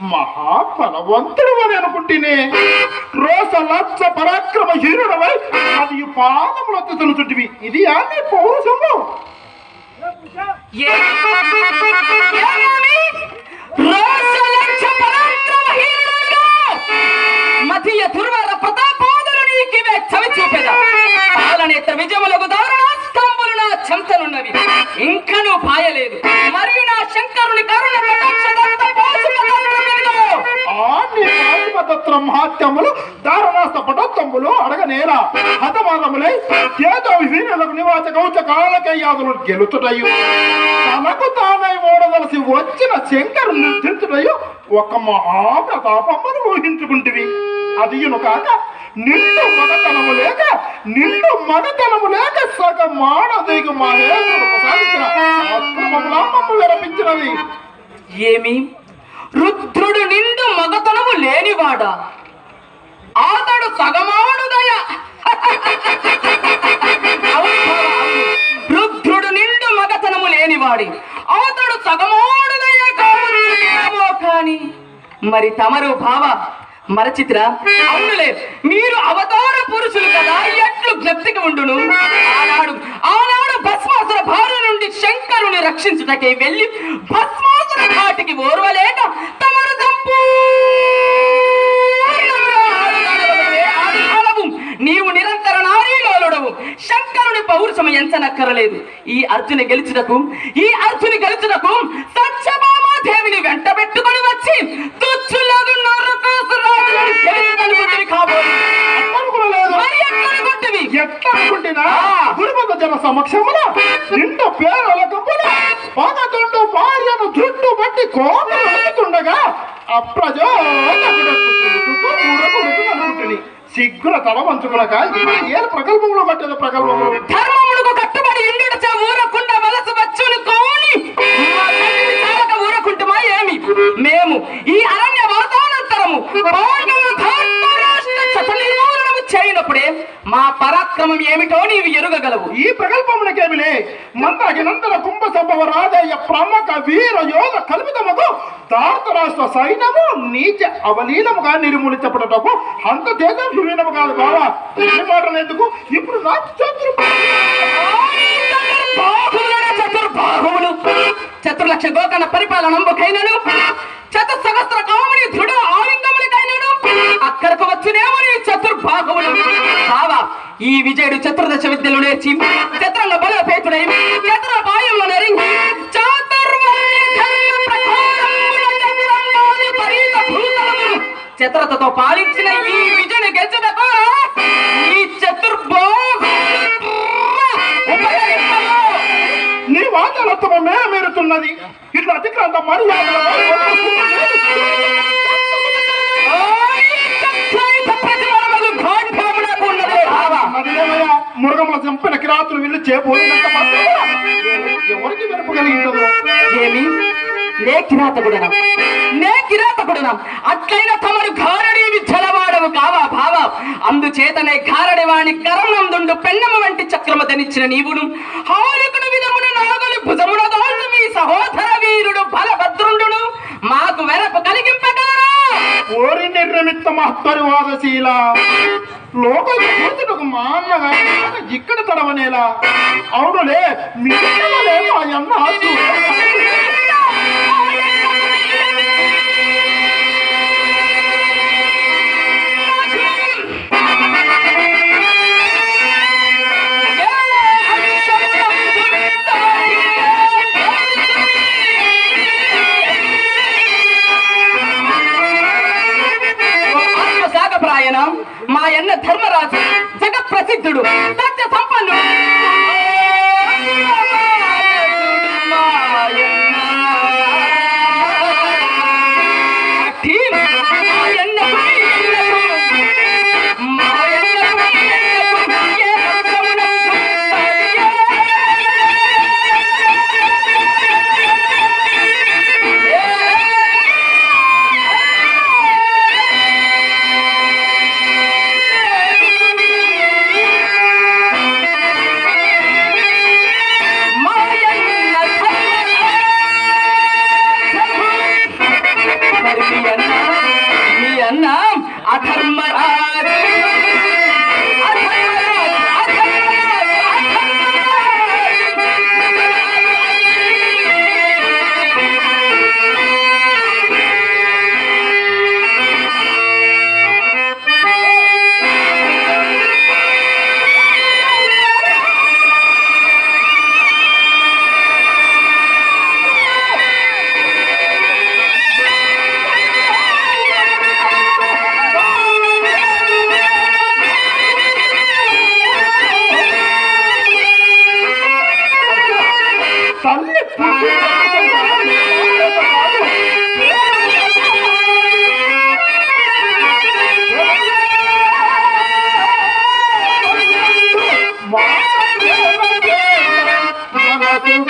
మహా బలవంతుడు అని అనుకుంటేనే రోస లక్ష పరాక్రమ హీరుడవై అది పాదములు తెలుసుంటివి ఇది అన్ని పౌరుషము. ఏ- ఏమని? ప్రతాపాదులు నీకివే చవి చూపెద పాలనేత్ర విజయములకు నా చెంతనున్నవి. ఇంకనూ పాయలేదు. మరియు నా శంకరుని కరుణ పాశుపతత్ర మహాత్యములు దారణాస్త పటోత్తములు అడగనేలా హతమానములై చేతో విహీనులకు నివాస కౌచ కాలకయ్యాదులు గెలుచుటయు తనకు తానై ఓడవలసి వచ్చిన శంకరు నిర్ధించుటయు ఒక మహాప్రతాపమును ఊహించుకుంటివి అదియును కాక నిండు మగతనము లేక నిండు మగతనము లేక సగ మానదిగు మహేశ్వరుడు విరపించినది ఏమి రుద్రుడు నిండు మగతనము లేనివాడా అతడు సగమానుదయ వృద్ధుడు రుద్రుడు నిండు మగతనము లేనివాడి. అతడు సగమానుదయ కావచ్చునేమో కాని. మరి తమరు భావ మరచిత్ర? అవునులే మీరు అవతార పురుషులు కదా ఎట్లు జ్ఞప్తికి ఉండును? ఆనాడు ఆనాడు భస్మాసుర భార్య నుండి శంకరుని రక్షించుటకే వెళ్ళి భస్మాసుర ఘాటికి ఓర్వలేక పౌరుషము ఎంచనక్కరలేదు. ఈ అర్జుని గెలుచుటకు ఈ అర్జుని గెలుచుటకు సత్యభామాదేవిని వెంట పెట్టుకొని వచ్చి. గురుపద జన సమక్షమున నిండు భార్యను జుట్టు అప్రజో సిగ్గుల తల వంచుకునక ఏ ప్రకల్పంలో పట్టేది ప్రకల్పములు ఊరకుంటుమా ఏమి? మేము ఈ అరణ్య నిర్మూలనము చేయనప్పుడే మా పరాక్రమం ఏమిటో నీవు ఎరుగగలవు. ఈ ప్రకల్పమునకేమిలే మందాగినందన కుంభ సంభవ రాజయ్య ప్రముఖ వీర యోధ కల్పితముకు భారతరాష్ట్ర సైన్యము నీచ అవలీలముగా నిర్మూలించబడటకు అంత తేజం విలీనము కాదు బావా. మాటలు ఎందుకు? ఇప్పుడు నాకు చతుర్లక్ష గోకణ పరిపాలనంబుకైనను చతుస్సహస్ర కాముని దృఢ ఆలింగములకైనను. అక్కడకు వచ్చినేమో నీ చతుర్బాహువులు ఈ విజయుడు చతుర్దశ విద్యలు నేర్చి చతురంగ బలోపేతుడై చతుర బాయంలో నెరింగి చతుర్వర్ణ ధర్మ చతురతతో వాచలత్వము మేరమేరుతున్నది ఇట్లా అతిక్రాంత మర్యాద చంపిన కిరాతులు వీళ్ళు చేపోయినంత ఎవరికి వెనుపు కలిగించదు ఏమి నే కిరాతకుడనా నే కిరాతకుడనా అట్లైన తమరు గారడీ విచ్చలవాడవు కావా భావ అందుచేతనే గారడి వాణి కరణందుండు పెన్నము వంటి చక్రమ ధనిచ్చిన నీవును హాలికుడు భుజమున దాల్చు మీ సహోదర వీరుడు బలభద్రుండు మాకు వెనక కలిగింపగలరా? ఓరి నిర్మిత్త మహత్పరివాదశీల లోక కూతురుకు మా అన్నగా ఇక్కడ తడవనేలా? అవునులే మీలే మా అన్న మా అన్నకు మా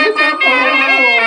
Isso é